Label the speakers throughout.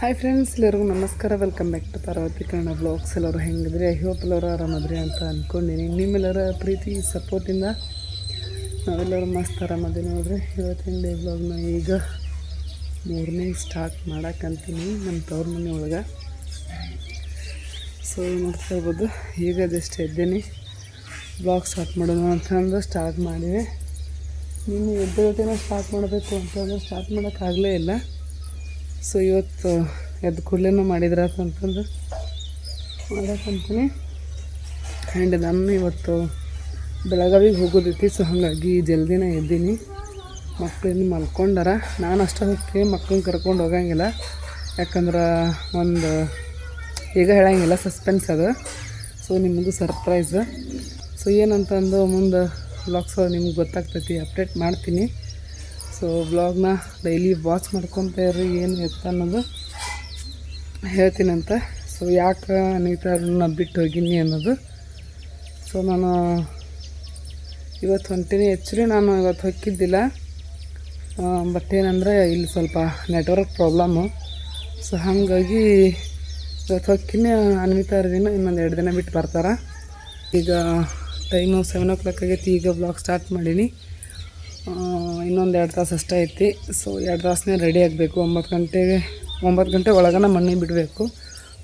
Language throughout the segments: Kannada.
Speaker 1: ಹಾಯ್ ಫ್ರೆಂಡ್ಸ್ ಎಲ್ಲರಿಗೂ ನಮಸ್ಕಾರ. Welcome back to Parvathi Kannada blogs ಎಲ್ಲರೂ ಹೆಂಗಿದ್ರಿ? ಐ ಹೋಪ್ ಎಲ್ಲರೂ ಆರಾಮದ್ರಿ ಅಂತ ಅಂದ್ಕೊಂಡಿನಿ ನಿಮ್ಮೆಲ್ಲರ ಪ್ರೀತಿ ಸಪೋರ್ಟಿಂದ ನಾವೆಲ್ಲರೂ ಮಸ್ತ್ ಆರಾಮದಿ ನೋಡ್ರಿ. ಇವತ್ತಿನ ಡೇ ಬ್ಲಾಗ್ನ ಈಗ ಮೂರನೇ ಸ್ಟಾರ್ಟ್ ಮಾಡಕ್ಕಂತೀನಿ ನಮ್ಮ ತವ್ರ ಮನೆ ಒಳಗೆ. ಸೊ ನೋಡ್ತಾ ಇರ್ಬೋದು ಈಗ ಅದೆಷ್ಟು ಎದ್ದೇನೆ ಬ್ಲಾಗ್ ಸ್ಟಾರ್ಟ್ ಮಾಡೋಣ ಅಂತಂದು ಸ್ಟಾರ್ಟ್ ಮಾಡಿವೆ ನಿನ್ನೆ ಎದ್ದೇಳತೇನೆ ಸ್ಟಾರ್ಟ್ ಮಾಡಬೇಕು ಅಂತಂದ್ರೆ ಸ್ಟಾರ್ಟ್ ಮಾಡೋಕ್ಕಾಗಲೇ ಇಲ್ಲ. ಸೊ ಇವತ್ತು ಎದ್ದು ಕೂಡಲೇ ಮಾಡಿದ್ರ ಅಂತಂದು ಮಾಡಕ್ಕಂತೀನಿ ಆ್ಯಂಡ್ ನಾನು ಇವತ್ತು ಬೆಳಗಾವಿಗೆ ಹೋಗೋದೈತಿ ಸೊ ಹಾಗಾಗಿ ಜಲ್ದಿನ ಎದ್ದೀನಿ. ಮಕ್ಕಳಿಂದ ಮಲ್ಕೊಂಡಾರ. ನಾನು ಅಷ್ಟೇ ಹೋಗ್ತೀನಿ ಮಕ್ಕಳನ್ನ ಕರ್ಕೊಂಡು ಹೋಗಂಗಿಲ್ಲ. ಯಾಕಂದ್ರೆ ಒಂದು ಈಗ ಹೇಳಂಗಿಲ್ಲ ಸಸ್ಪೆನ್ಸ್ ಅದು. ಸೊ ನಿಮಗೂ ಸರ್ಪ್ರೈಸ್ ಸೊ ಏನಂತಂದು ಮುಂದೆ ಬ್ಲಾಗ್ಸ್ ನಿಮ್ಗೆ ಗೊತ್ತಾಗ್ತೈತಿ ಅಪ್ಡೇಟ್ ಮಾಡ್ತೀನಿ. ಸೊ ಬ್ಲಾಗ್ನ ಡೈಲಿ ವಾಚ್ ಮಾಡ್ಕೊತ ಇರ್ರಿ ಏನು ಎತ್ತ ಅನ್ನೋದು ಹೇಳ್ತೀನಂತ. ಸೊ, ಯಾಕೆ ನೀತಾರನ್ನ ಬಿಟ್ಟು ಹೋಗಿನಿ ಅನ್ನೋದು. ಸೊ, ನಾನು ಇವತ್ತು ಹೊಂಟೀನಿ. ಆ್ಯಕ್ಚುಲಿ ನಾನು ಇವತ್ತು ಹೊಕ್ಕಿದ್ದಿಲ್ಲ ಬಟ್ ಏನಂದರೆ, ಇಲ್ಲಿ ಸ್ವಲ್ಪ ನೆಟ್ವರ್ಕ್ ಪ್ರಾಬ್ಲಮ್ಮು ಸೊ ಹಾಗಾಗಿ ಇವತ್ತು ಹೊಕ್ಕಿನಿ ಅನ್ವಿತಾರ್ಗಿನ ಇನ್ನೊಂದು ಎರಡು ದಿನ ಬಿಟ್ಟು ಬರ್ತಾರೆ. ಈಗ ಟೈಮು ಸೆವೆನ್ ಓ ಕ್ಲಾಕ್ ಆಗೈತಿ. ಈಗ ಬ್ಲಾಗ್ ಸ್ಟಾರ್ಟ್ ಮಾಡೀನಿ. ಇನ್ನೊಂದು ಎರಡು ತಾಸು ಅಷ್ಟೇ ಐತಿ. ಸೊ ಎರಡು ತಾಸನ್ನೇ ರೆಡಿ ಆಗಬೇಕು. ಒಂಬತ್ತು ಗಂಟೆಗೆ, ಒಂಬತ್ತು ಗಂಟೆ ಒಳಗನ ಮಣ್ಣೆ ಬಿಡಬೇಕು.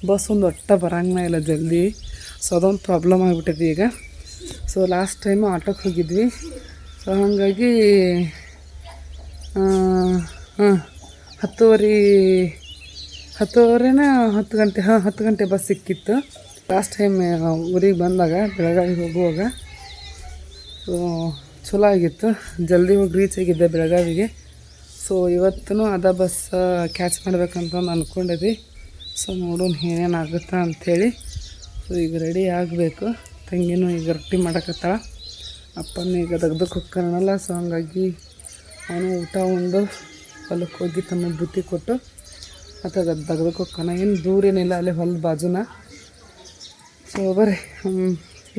Speaker 1: ಬಸ್ ಒಂದು ಒಟ್ಟ ಬರಂಗನೇ ಇಲ್ಲ ಜಲ್ದಿ. ಸೊ ಅದೊಂದು ಪ್ರಾಬ್ಲಮ್ ಆಗಿಬಿಟ್ಟಿದೆ ಈಗ. ಸೊ ಲಾಸ್ಟ್ ಟೈಮು ಆಟೋಕ್ಕೆ ಹೋಗಿದ್ವಿ. ಸೊ ಹಾಗಾಗಿ ಹಾಂ, ಹತ್ತುವರೆ, ಹತ್ತುವರೆನ ಹತ್ತು ಗಂಟೆ, ಹಾಂ, ಹತ್ತು ಗಂಟೆ ಬಸ್ ಸಿಕ್ಕಿತ್ತು. ಲಾಸ್ಟ್ ಟೈಮ್ ಊರಿಗೆ ಬಂದಾಗ ಬೆಳಗಾವಿಗೆ ಹೋಗುವಾಗ. ಸೊ ಚಲೋ ಆಗಿತ್ತು. ಜಲ್ದಿ ಹೋಗಿ ರೀಚ್ ಆಗಿದ್ದೆ ಬೆಳಗಾವಿಗೆ. ಸೊ ಇವತ್ತೂ ಅದ ಬಸ್ ಕ್ಯಾಚ್ ಮಾಡ್ಬೇಕಂತ ಅಂದ್ಕೊಂಡಿದ್ವಿ ಸೊ ನೋಡೋಣ ಏನೇನು ಆಗುತ್ತಾ ಅಂಥೇಳಿ ಸೊ ಈಗ ರೆಡಿ ಆಗಬೇಕು. ತಂಗಿನೂ ಈಗ ರೊಟ್ಟಿ ಮಾಡಕತ್ತಾಳ. ಅಪ್ಪನ ಈಗ ತೆಗ್ದಕ್ಕೆ ಹೋಗ್ಕನಲ್ಲ ಸೊ ಹಂಗಾಗಿ ಅವನು ಊಟ ಉಂಡು ಹೊಲಕ್ಕೆ ಹೋಗಿ ತಮ್ಮ ಬುತ್ತಿ ಕೊಟ್ಟು, ಮತ್ತು ಅದು ತೆಗ್ದಕ್ಕೆ ಹೋಗ್ಕನ ಏನು ದೂರ ಏನಿಲ್ಲ, ಅಲ್ಲೇ ಹೊಲದ ಬಾಜುನ. ಸೊ ಬರ್ರಿ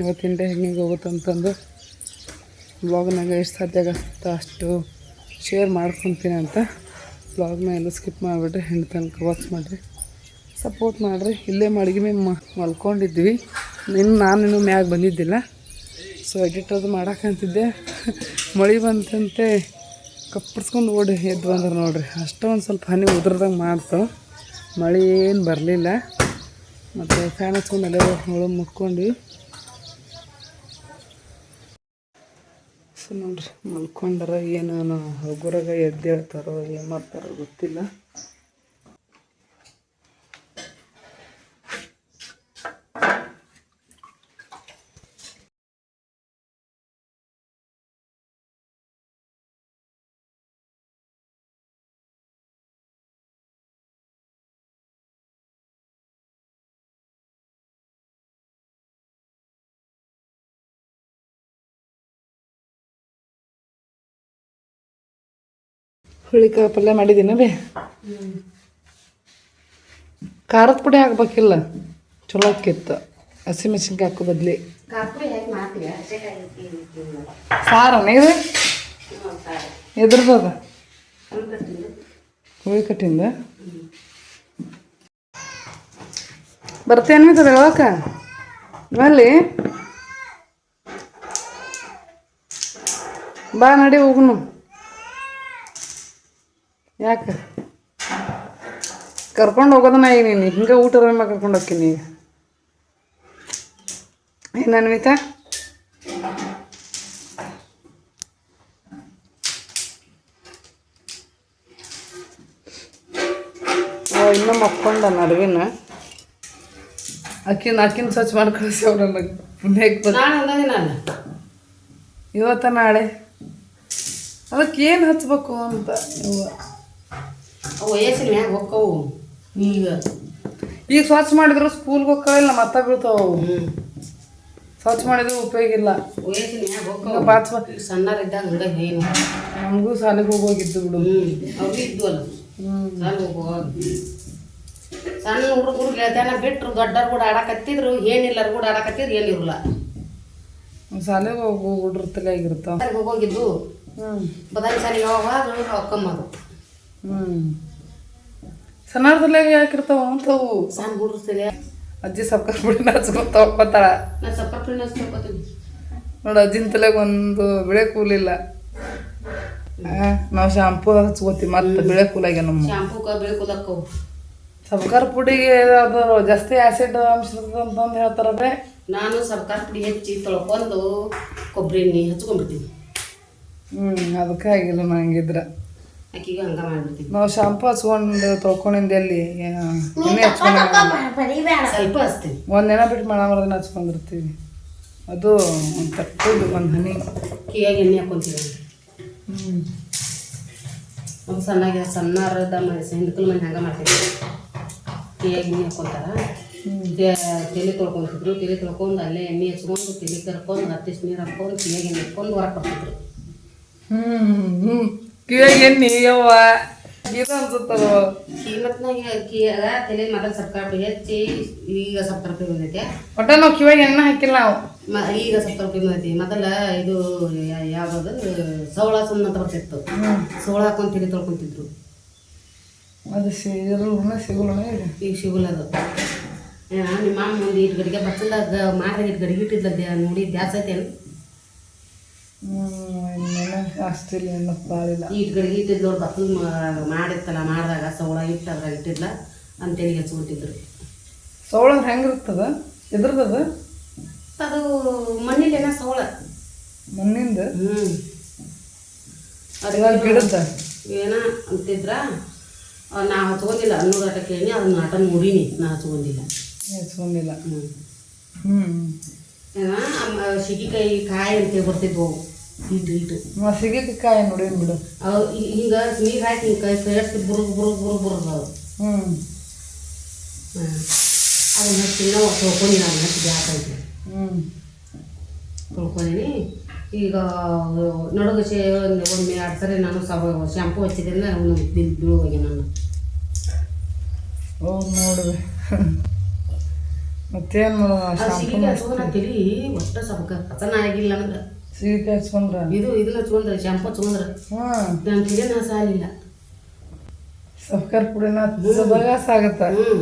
Speaker 1: ಇವತ್ತಿಂದ ಡೇ ಹೆಂಗೆ ಹೋಗುತ್ತಂತಂದು ಬ್ಲಾಗ್ನಾಗ ಎಷ್ಟು ಸಾಧ್ಯ ಆಗುತ್ತೆ ಅಷ್ಟು ಶೇರ್ ಮಾಡ್ಕೊತೀನಿ ಅಂತ. ಬ್ಲಾಗ್ನ ಎಲ್ಲ ಸ್ಕಿಪ್ ಮಾಡಿಬಿಟ್ರೆ ಹೆಣ್ಣು ತನಕ ವಾಚ್ ಮಾಡಿರಿ. ಸಪೋರ್ಟ್ ಮಾಡಿರಿ. ಇಲ್ಲೇ ಮಡಗಿ ಮೇಲೆ ಮಲ್ಕೊಂಡಿದ್ವಿ. ಇನ್ನು ನಾನು ಮ್ಯಾಗೆ ಬಂದಿದ್ದಿಲ್ಲ. ಸೊ ಎಡಿಟ್ ಅದು ಮಾಡಕ್ಕಂತಿದ್ದೆ ಮಳೆ ಬಂತಂತೆ ಕಪ್ಪಡ್ಸ್ಕೊಂಡು ಓಡಿ ಎದ್ದು ಬಂದ್ರೆ ನೋಡ್ರಿ. ಅಷ್ಟೊಂದು ಸ್ವಲ್ಪ ಹನಿ ಉದ್ರದಂಗೆ ಮಾಡ್ತು. ಮಳೆ ಏನು ಬರಲಿಲ್ಲ. ಮತ್ತು ಫ್ಯಾನ್ ಹಚ್ಕೊಂಡು ಅಲ್ಲೇ ಮುಕ್ಕೊಂಡ್ವಿ ನೋಡ್ರಿ ಮಲ್ಕೊಂಡಾರ ಏನೋ ಹಗುರಾಗ ಎದ್ದೇಳ್ತಾರೋ ಏನು ಮಾಡ್ತಾರೋ ಗೊತ್ತಿಲ್ಲ. ಹುಳಿಕಾಯಿ ಪಲ್ಯ ಮಾಡಿದ್ದೀನಿ ರೀ. ಖಾರದ ಪುಡಿ ಹಾಕ್ಬೇಕಿಲ್ಲ. ಚಲೋ ಆಕಿತ್ತು ಹಸಿಮೆಣ್ಸಿನ್ಕಾಯಿ ಹಾಕೋ ಬದ್ಲಿ. ಸಾರನ ಇದು ಎದ್ರದದ ಹುಳಿ ಕಟ್ಟಿಂದ ಬರ್ತೇನೆ ಇದು ಹೇಳಕ್ಕ ಅಲ್ಲಿ ಬಾ ನಡಿ ಹೋಗುನು. ಯಾಕೆ? ಕರ್ಕೊಂಡು ಹೋಗೋದನ್ನ ಈಗ ನೀನು. ಹಿಂಗೆ ಊಟ ಮೇಲೆ ಕರ್ಕೊಂಡು ಹೋಗ್ತೀನಿ ಈಗ ಏನು ಅನ್ವಿತಾ? ಇನ್ನೂ ಮಕ್ಕೊಂಡ ನಡುವಿನ. ಅಕ್ಕಿನ ಅಕ್ಕಿನ ಸ್ವಚ್ಛ ಮಾಡಿ ಕಳಿಸಿ ಅವ್ರನ್ನ ಪುಣ್ಯಕ್ಕೆ ಬಂದು ಇವತ್ತ ನಾಳೆ? ಅದಕ್ಕೆ ಏನು ಹಚ್ಬೇಕು ಅಂತ.
Speaker 2: ವಯಸ್ಸಿನ ಮ್ಯಾಗ ಹೊಕ್ಕವು ಈಗ.
Speaker 1: ಈಗ ಸ್ವಚ್ಛ ಮಾಡಿದ್ರು ಸ್ಕೂಲ್ಗೆ ಹೋಗ್ತಾವಿಲ್ಲ ಮತ್ತೆ ಬೀಳ್ತಾವ
Speaker 2: ಹ್ಞೂ
Speaker 1: ಸ್ವಚ್ಛ ಮಾಡಿದ್ರು ಉಪಯೋಗ ಇಲ್ಲ.
Speaker 2: ವಯಸ್ಸಿನ ಮ್ಯಾಗ ಹೊಕ್ಕವು
Speaker 1: ಬಾಚ್
Speaker 2: ಸಣ್ಣರಿದ್ದಾಗ ಹಂಗೆ ಏನು?
Speaker 1: ನಮಗೂ ಶಾಲೆಗೆ ಹೋಗೋಗಿದ್ದು ಬಿಡು.
Speaker 2: ಹ್ಞೂ ಅವು ಅಲ್ಲ
Speaker 1: ಹ್ಞೂ
Speaker 2: ಸಣ್ಣ ಹೋಗುವಾಗ ಸಣ್ಣ ಹುಡುಗರು ಗೆಳತನ ಬಿಟ್ಟರು ದೊಡ್ಡರು ಕೂಡ ಆಡಕತ್ತಿದ್ರು ಏನಿಲ್ಲರು ಕೂಡ ಆಡಕತ್ತಿದ್ರು ಏನಿರಲ್ಲ
Speaker 1: ಶಾಲೆಗೆ ಹೋಗೋ ಹುಡ್ರ ತಲೆ ಆಗಿರ್ತಾವ ಹೋಗಿದ್ದು
Speaker 2: ಬದಲಿ ಸಾಲಿಗೆ ಯಾವಾಗ ಅಕ್ಕಮ್ಮ ಅದು.
Speaker 1: ಹ್ಞೂ ಸಣ್ಣದ್ರಲ್ಲಾಗ ಯಾಕಿರ್ತಾವ ಅಂತವು
Speaker 2: ಸಣ್ಣ ಹುಡುಗ್ರು
Speaker 1: ಅಜ್ಜಿ ಸಬ್ಕರ್ ಪುಡಿ ಹಚ್ಕೊತ ಹೋಗ್ಕೊತಾಳ.
Speaker 2: ನಾ ಸಪ್ಪರ್ ಪಿಣ್ಣ ಹಚ್ಕೊತೀನಿ
Speaker 1: ನೋಡು ಅಜ್ಜಿನ ತಲೆಗೆ ಒಂದು ಬಿಳೆ ಕೂಲಿಲ್ಲ ನಾವು ಶಾಂಪೂ ಹಚ್ಕೋತೀವಿ ಮತ್ತೆ ಬಿಳೆ ಕೂಲಾಗೆ ನಮ್ಮ
Speaker 2: ಶಾಂಪೂಕ ಬೆಳ್ಕೊದಕ್ಕವು
Speaker 1: ಸಬ್ಕರ್ ಪುಡಿಗೆ ಅದು ಜಾಸ್ತಿ ಆಸಿಡ್ ಅಂಶ ಅಂತಂದು ಹೇಳ್ತಾರೆ
Speaker 2: ನಾನು ಸಬ್ಕಾರ ಪುಡಿ ಹೆಚ್ಚಿ ತೊಳ್ಕೊಂಡು ಕೊಬ್ಬರಿ ಎಣ್ಣೆ ಹಚ್ಕೊಂಡ್ಬಿಡ್ತೀನಿ.
Speaker 1: ಹ್ಞೂ ಅದಕ್ಕೆ ಆಗಿಲ್ಲ ನಂಗಿದ್ರೆ
Speaker 2: ಆಕಿಗೆ ಹಂಗ ಮಾಡ್ಬಿಡ್ತೀನಿ.
Speaker 1: ನಾವು ಶಾಂಪು ಹಚ್ಕೊಂಡು ತೊಳ್ಕೊಂಡಿದ್ದೆ ಎಲ್ಲಿ ಎಣ್ಣೆ ಹಚ್ಕೊಂಡು
Speaker 2: ಸ್ವಲ್ಪ ಹಚ್ತೀನಿ.
Speaker 1: ಒಂದು ದಿನ ಬಿಟ್ಟು ಮಳ ಮರದ ಹಚ್ಕೊಂಡಿರ್ತೀವಿ. ಅದು ಒಂದು ತಟ್ಟದು ಒಂದು ಹನಿ.
Speaker 2: ಹ್ಮ್ ಎಣ್ಣೆ ಹಾಕ್ಕೊಂತೀವಿ
Speaker 1: ಹ್ಞೂ
Speaker 2: ಸಣ್ಣಗೆ ಸಣ್ಣರದ ಮನೆ ಹಿಂದಕಲ್ ಮನೆ ಹಂಗೆ ಮಾಡ್ತೀವಿ. ಕಿಯಾಗ ಎಣ್ಣೆ ಹಾಕೊಂತಾರ ತಲೆ ತೊಳ್ಕೊಂತಿದ್ರು. ತಲೆ ತೊಳ್ಕೊಂಡು ಅಲ್ಲೇ ಎಣ್ಣೆ ಹಚ್ಕೊಂಡು ತಲೆ ಕರ್ಕೊಂಡು ಹತ್ತಿಸ್ ನೀರು ಹಾಕ್ಕೊಂಡು ಕಿಯಾಗ ಎಣ್ಣೆ ಹಾಕ್ಕೊಂಡು ಹೊರಗೆ ಬರ್ತಿದ್ರು.
Speaker 1: ಹ್ಞೂ ಹ್ಞೂ ಕಿವಿಯಾಗ ಎಣ್ಣೆ ಯವ್ವ? ಇದು ಅನ್ಸುತ್ತದ
Speaker 2: ಕಿಯಾಗ ತಲೆ ಮೊದಲು ಹೆಚ್ಚಿ ಈಗ ಸರ್ಕಾರ ಪುಡಿ ಬಂದೈತೆ.
Speaker 1: ಒಟ್ಟ ನಾವು ಕಿವಿಯಾಗ ಎಣ್ಣೆ ಹಾಕಿಲ್ಲ ನಾವು.
Speaker 2: ಮ ಈಗ ಬಂದೈತಿ. ಮೊದಲ ಇದು ಯಾ- ಯಾವ್ದು ಸವಳ ಸುಣ್ಣ ಅಂತ ಬರ್ತಿತ್ತು. ಸವಳ ಹಾಕೊಂಡು ತಿಳಿ ತೊಳ್ಕೊಂತಿದ್ರು.
Speaker 1: ಅದು ಸಿಗಲ್ಲ ಸಿಗಲ್ಲ
Speaker 2: ಈಗ ಸಿಗಲ್ಲದು ಅದು. ನಿಮ್ಮ ಮಾಮ ಒಂದು ಇಟ್ಟು ಗಡಿಗೆ ಬಚ್ಚಲ್ದಾಗ ಮಾಡಿದಾಗ ಇಟ್ಟು ಗಡಿಗೆ ಇಟ್ಟಿದ್ಲದ್ದೆ ನೋಡಿ ದ್ಯಾಸ ಐತೇನು?
Speaker 1: ಹ್ಞೂ ಇನ್ನೇನು ಅಷ್ಟು ಇಲ್ಲ ಇನ್ನೂ ಬಾಳಿಲ್ಲ
Speaker 2: ಇಟ್ಟು ಗಡಿಗೆ ಇಟ್ಟಿದ್ಲು ಬಚ್ಚಲ್ ಮಾಡಿರ್ತಲ್ಲ ಮಾಡಿದಾಗ ಸವಳ ಇಟ್ಟು ಅದ್ರಾಗ ಇಟ್ಟಿದ್ಲ ಅಂತೇಳಿ ಹಚ್ಕೊತಿದ್ರು
Speaker 1: ಸೌಳ ಹೆಂಗಿರ್ತದ ಎದ್ರದದ?
Speaker 2: ಅದು ಮಣ್ಣಿನ ಸವಳ
Speaker 1: ಮಣ್ಣಿಂದ?
Speaker 2: ಹ್ಞೂ
Speaker 1: ಇವಾಗ ಗಿಡದ
Speaker 2: ಏನ ಅಂತಿದ್ರ ನಾ ಹಚ್ಕೊಂಡಿಲ್ಲ ನೂರು ಆಟ ಕೇಳಿ ಅದನ್ನ ಆಟ ನೋಡೀನಿ ನಾ ಹಚ್ಕೊಂಡಿಲ್ಲ.
Speaker 1: ಹೆಚ್ಕೊಂಡಿಲ್ಲ.
Speaker 2: ಹ್ಞೂ
Speaker 1: ಹ್ಞೂ
Speaker 2: ಸಿಗಿಕಾಯಿ ಕಾಯಿ ಅಂತೇಳಿ ಬರ್ತಿದ್ವು. ಅವು ಇಟ್ಟು ಇಟ್ಟು
Speaker 1: ಮಸಿಗೆ ಕಾಯಿ ನೋಡೇನು ಬಿಡು.
Speaker 2: ಅವು ಹಿಂಗೆ ನೀರು ಹಾಕಿ ಹಿಂಗೆ ಕೈ ಕೈಯಾಡ್ಸಿ ಬುರುಗ್ ಬುರುಗ್ ಬುರುಗ್ ಬುರುಗ್ ಅವು
Speaker 1: ಹ್ಞೂ
Speaker 2: ಅದನ್ನ ಹಚ್ಚಿ ನಾವು ತೊಳ್ಕೊಂಡು ನಾನು ಹಚ್ಚಿ ಗ್ಯಾಸ್ ಐತಿ
Speaker 1: ಹ್ಞೂ
Speaker 2: ತೊಳ್ಕೊಂಡಿನಿ. ಈಗ ನಡುಗ ಒಂದು ಒಮ್ಮೆ ಎರಡು ಸರಿ ನಾನು ಸವ ಶಾಂಪು ಹಚ್ಚಿದ್ರಿಂದ ಅವನು ಬಿಲ್ ಬೀಳುವಾಗೆ ನಾನು
Speaker 1: ಓ ನೋಡಿದೆ ಮತ್ತೇನು ಶಾಂಪೂ
Speaker 2: ಹಚ್ಕೊಂಡು ಒಟ್ಟು ಸಬಕ ಪತನ ಆಗಿಲ್ಲ ನನಗೆ
Speaker 1: ಸಿಗಕ್ಕೆ ಹಚ್ಕೊಂಡ್ರ?
Speaker 2: ಇದು ಇದನ್ನ ಹಚ್ಕೊಂಡ್ರೆ ಶಾಂಪು ಹಚ್ಕೊಂಡ್ರೆ.
Speaker 1: ಹಾಂ.
Speaker 2: ನನ್ನ ತಲೆ ಸಾಲಿಲ್ಲ.
Speaker 1: ಸಬ್ಕರ್ ಪುಡಿನ ಬಗಾಸ ಆಗತ್ತ.
Speaker 2: ಹ್ಞೂ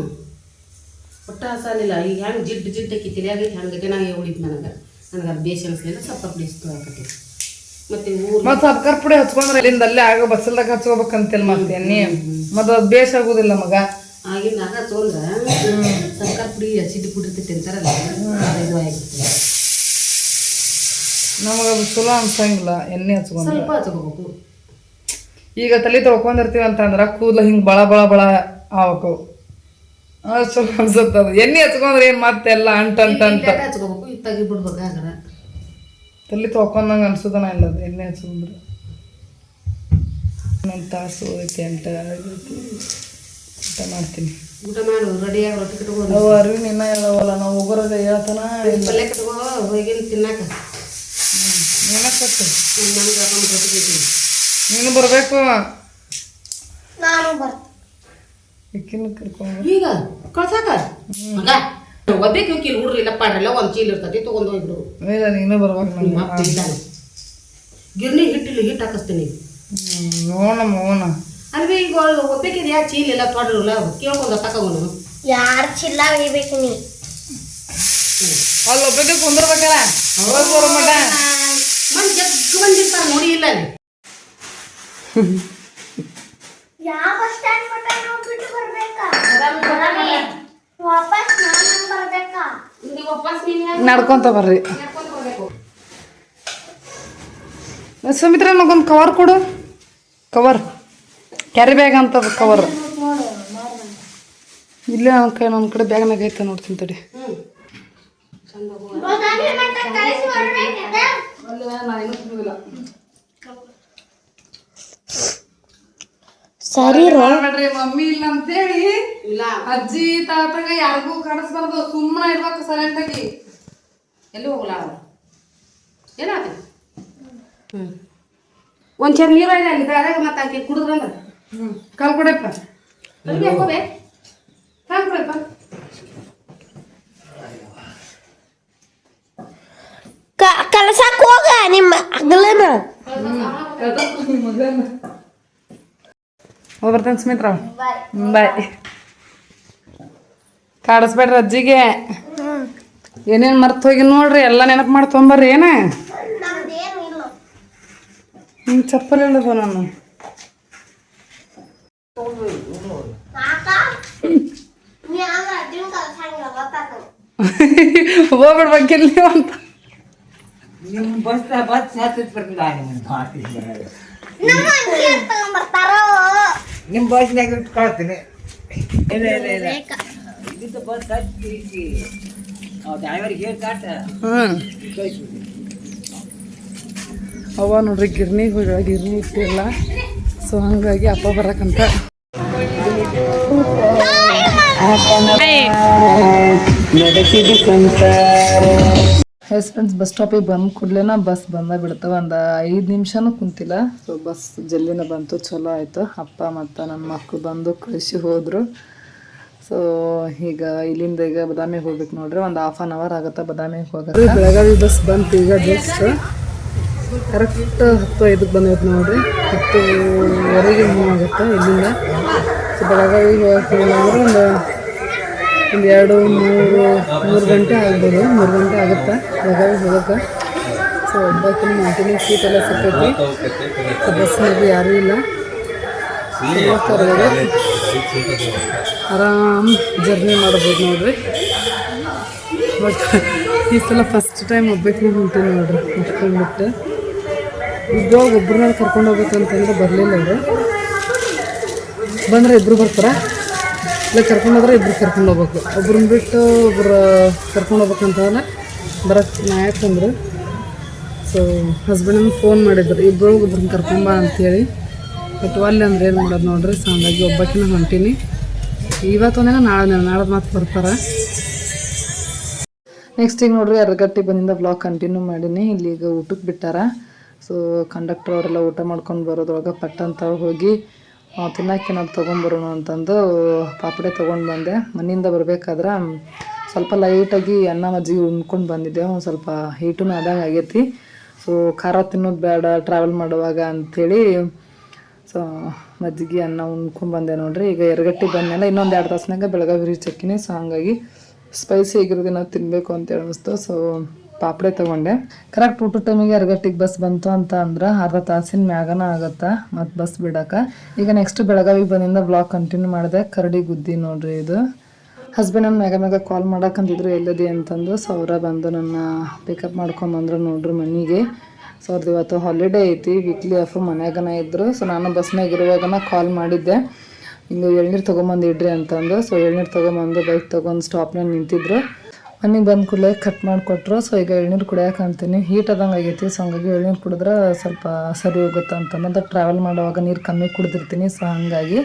Speaker 2: ಒಟ್ಟು ಹಸ ಆಗಲಿಲ್ಲ ಈಗ ಹೆಂಗೆ ಜಿಡ್ಡು ಜಿಡ್ಡು ಅಕ್ಕಿ ತಿಳಿಯಾಗಿ ಹೆಂಗೆ ನಾವು ಉಳಿತು ನನಗೆ. ನನಗೆ ಅದು ಬೇಸ್ ಅನಿಸ್ಲಿಲ್ಲ ಸ್ವಲ್ಪ ಪುಡಿ ಆಕತಿ ಮತ್ತು ಊರು
Speaker 1: ಮತ್ತೆ ಸಬ್ಕರ್ ಪುಡಿ ಹಚ್ಕೊಂಡ್ರೆ ಅಲ್ಲಿಂದ ಅಲ್ಲೇ ಆಗ ಬಸ್ಸಲ್ದಾಗ ಹಚ್ಕೋಬೇಕಂತಿಲ್ಲ ಮತ್ತೆ ಎಣ್ಣೆ ಮತ್ತ ಅದು ಬೇಸ್ ಆಗುದಿಲ್ಲ ಮಗ.
Speaker 2: ಆಗಿನ ಆಗ ತೊಂದ್ರೆ ಸರ್ಕಾರ ಪುಡಿ ಹಸಿಟ್ಟು ಪುಡಿ ಇರ್ತೈತೆ ಅಂತಾರಲ್ಲ ಇದು ಆಗಿರ್ತದೆ.
Speaker 1: ನಮಗ ಅದು ಚಲೋ ಅನ್ಸಂಗಿಲ್ಲ ಎಣ್ಣೆ ಹಚ್ಕೊಂಡು
Speaker 2: ಸ್ವಲ್ಪ ಹಚ್ಕೋಬೇಕು.
Speaker 1: ಈಗ ತಲೆ ತೊಳ್ಕೊಂಡಿರ್ತೀವಿ ಅಂತಂದ್ರೆ ಕೂದಲು ಹಿಂಗೆ ಬಳ ಬಳ ಬಳ ಆಗ್ಬೇಕು. ಅದು ಚಲೋ ಅನ್ಸುತ್ತೆ ಅದು. ಎಣ್ಣೆ ಹಚ್ಕೊಂಡ್ರೆ ಏನು ಮತ್ತೆ ಎಲ್ಲ ಅಂಟ ಅಂಟ ಅಂತ
Speaker 2: ಇಲ್ಲಾಗ ಹಚ್ಕೋಬೇಕು ಇದು ತೆಗಿಬಿಡ್ಬೇಕು ಆಗರ
Speaker 1: ತಲೆ ತೊಳ್ಕೊಂಡಂಗ ಅನ್ಸುದನ ಇಲ್ಲ ಅದು ಎಣ್ಣೆ ಹಚ್ಕೊಂಡ್ರೆ. ಇನ್ನೊಂದು ತಾಸು ಐತಿ ಎಂಟ ಆಗೈತಿ ಊಟ ಮಾಡ್ತೀನಿ.
Speaker 2: ಊಟ ಮಾಡು ರೆಡಿಯಾಗಿ ರೊಟ್ಟಿ ಕಟ್ಕೊಂಡು
Speaker 1: ಅವು ಅರಿವಿನ ಇನ್ನ ಹೇಳವಲ್ಲ ನಾವು ಹೋಗೋರಾಗ ಹೇಳ್ತಾನ
Speaker 2: ಪಲ್ಯ ಕಟ್ಕೋ ಹೋಗಿನ ತಿನ್ನಾಕ. ರೊಟ್ಟಿ ಬೇಕು
Speaker 1: ನೀನು ಬರಬೇಕು.
Speaker 3: ನಾನು ಬರ್ತೀನಿ.
Speaker 1: ಇಕ್ಕಿನ ಕರ್ಕೊಂಡು
Speaker 2: ಈಗ ಕಳ್ಸಾಕ? ಮಗ ಒಬ್ಬೇಕು ಹೋಗಿ ಹುಡ್ರಿ ಇಲ್ಲ ಪಾಡ್ರಲ್ಲ ಒಂದು ಚೀಲ ಇರ್ತೈತಿ ತೊಗೊಂಡು ಹೋಗ್ಬಿಡು.
Speaker 1: ಇಲ್ಲ ನೀನು ಬರ್ಬೇಕು
Speaker 2: ನಿಮ್ಮ
Speaker 1: ನಂಗೆ
Speaker 2: ಅಪ್ಪ ಇದ್ದಾನೆ ಗಿರ್ನಿ ಹಿಟ್ಟಿಲ್ಲ ಹಿಟ್ಟು ಹಾಕಿಸ್ತೀನಿ.
Speaker 1: ನೋಣ ನೋಡಮ್ಮ ಹೋಣ
Speaker 2: ಅಲ್ವೇ ಈಗ ಒಬ್ಬೇಕಿದೆ ಯಾ ಚೀಲ ಇಲ್ಲ ತೊಡ್ರಲ್ಲ ಕೇಳ್ಕೊಂಡು ತಗೊಂಡು
Speaker 3: ಯಾರು ಚೀಲ ಒಯ್ಬೇಕು ನೀ
Speaker 1: ಅಲ್ಲಿ ಒಬ್ಬಕ್ಕೆ ಕುಂದ್ರಬೇಕಲ್ಲ
Speaker 2: ಜಗ್ಗ ಬಂದಿರ್ತಾರೆ ನೋಡಿ ಇಲ್ಲ ಅಲ್ಲಿ.
Speaker 3: ಯಾವ ಸ್ಟ್ಯಾಂಡ್ ಮಟ್ಟ ನಾವು ಬಿಟ್ಟು ಬರ್ಬೇಕಾ? ವಾಪಸ್ ನಾನು ಬರ್ಬೇಕಾ?
Speaker 2: ನೀವು ವಾಪಸ್ ನೀನು
Speaker 1: ನಡ್ಕೊಂತ ಬರ್ರಿ. ಸುಮಿತ್ರ ನನಗೊಂದು ಕವರ್ ಕೊಡು. ಕವರ್ ಕ್ಯಾರಿ ಬ್ಯಾಗ್ ಅಂತದ ಕವರ್
Speaker 3: ಇಲ್ಲ
Speaker 1: ಇಲ್ಲೇ ನನ್ನ ಕೈ ನನ್ನ ಕಡೆ ಬ್ಯಾಗ್ನಾಗ ಐತೆ ನೋಡ್ತೀನಿ ತಡಿ
Speaker 3: ಸರಿ
Speaker 1: ಮಾಡ್ಬೇಡ್ರಿ ಮಮ್ಮಿ ಇಲ್ಲ ಅಂತೇಳಿ
Speaker 2: ಇಲ್ಲ.
Speaker 1: ಅಜ್ಜಿ ತಾತಗ ಯಾರಿಗೂ ಕಾಣಿಸ್ಬಾರ್ದು ಸುಮ್ಮನೆ ಇರ್ಬೇಕು ಸೈಲೆಂಟ್ ಆಗಿ.
Speaker 2: ಎಲ್ಲಿ ಹೋಗಲ್ಲ ಅವಳು ಹ್ಮ್. ಹ್ಞೂ ಒಂದು ಚೇರ್ ನೀರು ಇದೆ ಅಲ್ಲಿ ಅದಾಗ ಮತ್ತೆ ಹಾಕಿ ಕುಡಿದ್ರಂದ್ರೆ
Speaker 1: ಹ್ಮ್ ಕಾಲ್ ಕೊಡಪ್ಪ.
Speaker 2: ಅಲ್ಲಿ
Speaker 1: ಕಾಲ್ ಕೊಡಪ್ಪ.
Speaker 3: ಕಲಸಾಕ ನಿಮ್ಮ ಅಗಲನ.
Speaker 1: ಹೋಗಿ ಬರ್ತೇನೆ ಸುಮಿತ್ರ. ಬಾಯ್. ಕಾಡಿಸ್ಬೇಡ್ರಿ ಅಜ್ಜಿಗೆ. ಏನೇನು ಮರ್ತು ಹೋಗಿ ನೋಡ್ರಿ ಎಲ್ಲ ನೆನಪು ಮಾಡಿ ತೊಂಬರ್ರಿ ಏನ? ಹಿಂಗೆ ಚಪ್ಪಲ್ ಹೇಳೋದು ನಾನು. ಹೋಗ್ಬಿಡ್ಬೇಕಿಲ್ಲ ಅಂತ.
Speaker 4: ನಿಮ್ಮ ಬಸ್ ಬಸ್ ಬರ್ತಿಲ್ಲ ನಿಮ್ಮ ಬಸ್ನಾಗ ಇಟ್ಟು ಕಳ್ತೀನಿ. ಇಲ್ಲ ಇಲ್ಲ ಇಲ್ಲ. ಇದ್ದಿದ್ದು ಬಸ್ ಹತ್ತಿ ಡ್ರೈವರ್ಗೆ ಹೇಳಿ ಕಾಟ
Speaker 1: ಅವ ನೋಡ್ರಿ ಗಿರ್ನಿ ಗಿರ್ನಿ ಇಟ್ಟಿಲ್ಲ ಸೊ ಹಂಗಾಗಿ ಅಪ್ಪ ಬರಕಂತ. ಎಸ್ ಫ್ರೆಂಡ್ಸ್ ಬಸ್ ಸ್ಟಾಪಿಗೆ ಬಂದ ಕೂಡಲೇನ ಬಸ್ ಬಂದ ಬಿಡ್ತಾವ. ಒಂದು ಐದು ನಿಮಿಷನೂ ಕುಂತಿಲ್ಲ. ಸೊ ಬಸ್ ಜಲ್ದಿನ ಬಂತು, ಚಲೋ ಆಯಿತು. ಅಪ್ಪ ಮತ್ತು ನನ್ನ ಮಕ್ಕಳು ಬಂದು ಕಳಿಸಿ ಹೋದರು. ಸೊ ಈಗ ಇಲ್ಲಿಂದ ಈಗ ಬದಾಮಿಗೆ ಹೋಗ್ಬೇಕು ನೋಡ್ರಿ. ಒಂದು ಹಾಫ್ ಆನ್ ಅವರ್ ಆಗುತ್ತೆ ಬದಾಮಿಗೆ ಹೋಗೋದು ಬೆಳಗಾವಿ ಬಸ್ ಬಂತು ಈಗ ಜಸ್ಟ್ ಕರೆಕ್ಟ್ ಹತ್ತು ಐದಕ್ಕೆ ಬಂದೈತೆ ನೋಡ್ರಿ. ಹತ್ತುವರೆಗೆ ಮೂವ್ ಆಗುತ್ತೆ ಇಲ್ಲಿಂದ. ಸೊ ಬೆಳಗಾವಿಗೆ ಹೋಗಕ್ಕೆ ಒಂದು ಒಂದು ಎರಡು, ಮೂರು ಮೂರು ಗಂಟೆ ಆಗ್ಬೋದು. ಮೂರು ಗಂಟೆ ಆಗುತ್ತೆ? ಬೆಳಗಾವಿ ಹೋಗೋಕ್ಕೆ ಸೊ ಒಬ್ಬಾಕಿನ ಮಾತಿನ ಸೀಟ್ ಎಲ್ಲ ಸಿಕ್ಕೈತಿ. ಸೊ ಬಸ್ನಾಗ ಯಾರೂ ಇಲ್ಲ. ಆರಾಮ್ ಜರ್ನಿ ಮಾಡ್ಬೋದು ನೋಡ್ರಿ. ಬಟ್ ಈ ಸಲ ಫಸ್ಟ್ ಟೈಮ್ ಒಬ್ಬಕ್ಕೆ ಹೊಂಟೀನಿ ನೋಡ್ರಿ, ಮುಟ್ಕೊಂಡ್ಬಿಟ್ಟು. ಇಬ್ಬರು ಒಬ್ಬರನ್ನ ಕರ್ಕೊಂಡು ಹೋಗ್ಬೇಕಂತಂದ್ರೆ ಬರಲಿಲ್ಲ ಅವರು ಬಂದರೆ ಇಬ್ಬರು ಬರ್ತಾರ? ಇಲ್ಲ ಕರ್ಕೊಂಡು ಹೋದ್ರೆ ಇಬ್ರು ಕರ್ಕೊಂಡು ಹೋಗ್ಬೇಕು. ಒಬ್ರನ್ನ ಬಿಟ್ಟು ಒಬ್ರು ಕರ್ಕೊಂಡು ಹೋಗ್ಬೇಕಂತಂದ್ರೆ ಬರಕ್ಕೆ ನಾಯಕಂದ್ರು ಸೊ ಹಸ್ಬೆಂಡನ್ನು ಫೋನ್ ಮಾಡಿದ್ರು. ಇಬ್ಬರು ಒಬ್ರನ್ನ ಕರ್ಕೊಂಬ ಅಂತೇಳಿ. ಬಟ್ ಅಲ್ಲಿ ಅಂದ್ರೆ ಏನು ಮಾಡೋದು ನೋಡ್ರಿ ಸೊ ಹಂಗಾಗಿ ಒಬ್ಬಕ್ಕಿನ ಹೊಂಟೀನಿ ಇವತ್ತೊಂದಿನ ನಾಳೆ ನಾಳೆ ಮಾತು ಬರ್ತಾರೆ. ನೆಕ್ಸ್ಟ್ ಈಗ ನೋಡ್ರಿ ಅರ್ಗಟ್ಟಿ ಬಂದಿಂದ ಬ್ಲಾಗ್ ಕಂಟಿನ್ಯೂ ಮಾಡೀನಿ. ಇಲ್ಲಿ ಈಗ ಊಟಕ್ಕೆ ಬಿಟ್ಟಾರ. ಸೊ ಕಂಡಕ್ಟರ್ ಅವರೆಲ್ಲ ಊಟ ಮಾಡ್ಕೊಂಡು ಬರೋದ್ರೊಳಗೆ ಪಟ್ಟಂತ ಹೋಗಿ ಆ, ತಿನ್ನಕ್ಕೆ ಏನಾದ್ರು ತೊಗೊಂಬರೋಣ ಅಂತಂದು ಪಾಪಡೆ ತೊಗೊಂಡು ಬಂದೆ. ಮನೆಯಿಂದ ಬರಬೇಕಾದ್ರೆ ಸ್ವಲ್ಪ ಲೈಟಾಗಿ ಅನ್ನ ಮಜ್ಜಿಗೆ ಉಣ್ಕೊಂಡು ಬಂದಿದ್ದೆ. ಒಂದು ಸ್ವಲ್ಪ ಹೀಟೂ ಆದಂಗೆ ಆಗೈತಿ. ಸೊ ಖಾರ ತಿನ್ನೋದು ಬೇಡ ಟ್ರಾವೆಲ್ ಮಾಡುವಾಗ ಅಂಥೇಳಿ ಸೊ ಮಜ್ಜಿಗೆ ಅನ್ನ ಉಣ್ಕೊಂಡ್ಬಂದೆ ನೋಡ್ರಿ. ಈಗ ಎರಗಟ್ಟಿ ಬಂದ್ಮೇಲೆ ಇನ್ನೊಂದು ಎರಡು ತಾಸ್ನಾಗ ಬೆಳಗಾವಿ ರೀಚ್ ಹಾಕಿನಿ ಸೊ ಹಂಗಾಗಿ ಸ್ಪೈಸಿ ಆಗಿರೋದನ್ನ ತಿನ್ನಬೇಕು ಅಂತ ಅನಿಸ್ತು. ಸೊ ಪಾಪಡೆ ತಗೊಂಡೆ. ಕರೆಕ್ಟ್ ಊಟ ಟೈಮಿಗೆ ಅರ್ಗಟ್ಟಿಗೆ ಬಸ್ ಬಂತು ಅಂತ ಅಂದ್ರೆ ಅರ್ಧ ತಾಸಿನ ಮ್ಯಾಗನ ಆಗತ್ತೆ? ಮತ್ತು ಬಸ್ ಬಿಡಕ್ಕೆ ಈಗ ನೆಕ್ಸ್ಟ್ ಬೆಳಗಾವಿಗೆ ಬಂದಿಂದ ಬ್ಲಾಗ್ ಕಂಟಿನ್ಯೂ ಮಾಡಿದೆ. ಕರಡಿ ಗುದ್ದಿ ನೋಡ್ರಿ ಇದು. ಹಸ್ಬೆಂಡ್ ನನ್ನ ಮ್ಯಾಗ ಮ್ಯಾಗ ಕಾಲ್ ಮಾಡಕ್ಕಂತಿದ್ರು ಎಲ್ಲದಿ ಅಂತಂದು. ಸೊ ಬಂದು ನನ್ನ ಪಿಕಪ್ ಮಾಡ್ಕೊಂಬಂದ್ರು ನೋಡ್ರಿ ಮನೆಗೆ. ಸೊ ಅವ್ರದ್ದು ಇವತ್ತು ಹಾಲಿಡೇ ಐತಿ ವೀಕ್ಲಿ ಆಫ್ ಮನ್ಯಾಗನ ಇದ್ದರು ಸೊ ನಾನು ಬಸ್ನಾಗ ಇರುವಾಗನ ಕಾಲ್ ಮಾಡಿದ್ದೆ. ಹಿಂಗೆ ಎಳ್ನೀರು ತೊಗೊಂಬಂದು ಇಡ್ರಿ ಅಂತಂದು. ಸೊ ಎಳ್ನೀರು ತೊಗೊಂಬಂದು ಬೈಕ್ ತೊಗೊಂಡು ಸ್ಟಾಪ್ನಾಗ ನಿಂತಿದ್ರು. ಮನೆಗೆ ಬಂದ ಕೂಡಲೇ ಕಟ್ ಮಾಡಿಕೊಟ್ರು. ಸೊ ಈಗ ಎಳ್ನೀರು ಕುಡಿಯೋಕೆ ಅಂತೀನಿ. ಹೀಟ್ ಆದಂಗೆ ಆಗೈತಿ. ಸೊ ಹಂಗಾಗಿ ಎಳ್ನೀರು ಕುಡಿದ್ರೆ ಸ್ವಲ್ಪ ಸರಿ ಹೋಗುತ್ತೆ ಅಂತಂದ್ರೆ ಟ್ರಾವೆಲ್ ಮಾಡುವಾಗ ನೀರು ಕಮ್ಮಿ ಕುಡಿದಿರ್ತೀನಿ. ಸೊ ಹಂಗಾಗಿ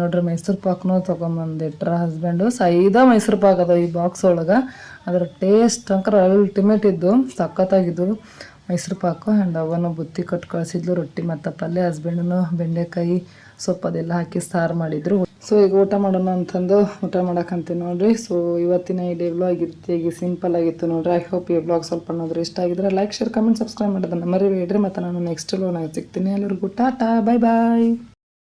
Speaker 1: ನೋಡ್ರಿ ಮೈಸೂರು ಪಾಕ್ನೂ ತೊಗೊಂಬಂದಿಟ್ರ ಹಸ್ಬೆಂಡು ಸೈದ ಮೈಸೂರು ಪಾಕ್ ಅದ ಈ ಬಾಕ್ಸ್ ಒಳಗೆ. ಅದರ ಟೇಸ್ಟ್ ಅಂಕರ ಅಲ್ಟಿಮೇಟ್ ಇದ್ದು, ಸಖತ್ತಾಗಿದ್ದು ಮೈಸೂರು ಪಾಕು. ಆ್ಯಂಡ್ ಅವನು ಬುತ್ತಿ ಕೊಟ್ಟು ಕಳಿಸಿದ್ಲು, ರೊಟ್ಟಿ ಮತ್ತು ಪಲ್ಯ ಹಸ್ಬೆಂಡನು ಬೆಂಡೆಕಾಯಿ ಸೊಪ್ಪು ಅದೆಲ್ಲ ಹಾಕಿ ಸಾರು ಮಾಡಿದ್ರು. ಸೊ ಈಗ ಊಟ ಮಾಡೋಣ ಅಂತಂದು ಊಟ ಮಾಡೋಕ್ಕಂತೀನಿ ನೋಡ್ರಿ. ಸೊ ಇವತ್ತಿನ ಈ ಡೇ ವ್ಲಾಗ್ ರೀತಿಯಾಗಿ ಸಿಂಪಲ್ ಆಗಿತ್ತು ನೋಡ್ರಿ. ಐ ಹೋಪ್ ಈ ವ್ಲಾಗ್ ಸ್ವಲ್ಪ ಅನ್ನೋದ್ರೆ ಇಷ್ಟ ಆಗಿದ್ರೆ ಲೈಕ್ ಶೇರ್ ಕಮೆಂಟ್ ಸಬ್ಸ್ಕ್ರೈಬ್ ಮಾಡೋದನ್ನ ಮರಿಬೇಡ್ರಿ. ಮತ್ತು ನಾನು ನೆಕ್ಸ್ಟ್ ವ್ಲಾಗ್ನಾಗ ಸಿಗ್ತೀನಿ. ಎಲ್ಲರಿಗೂ ಟಾಟಾ ಬಾಯ್ ಬಾಯ್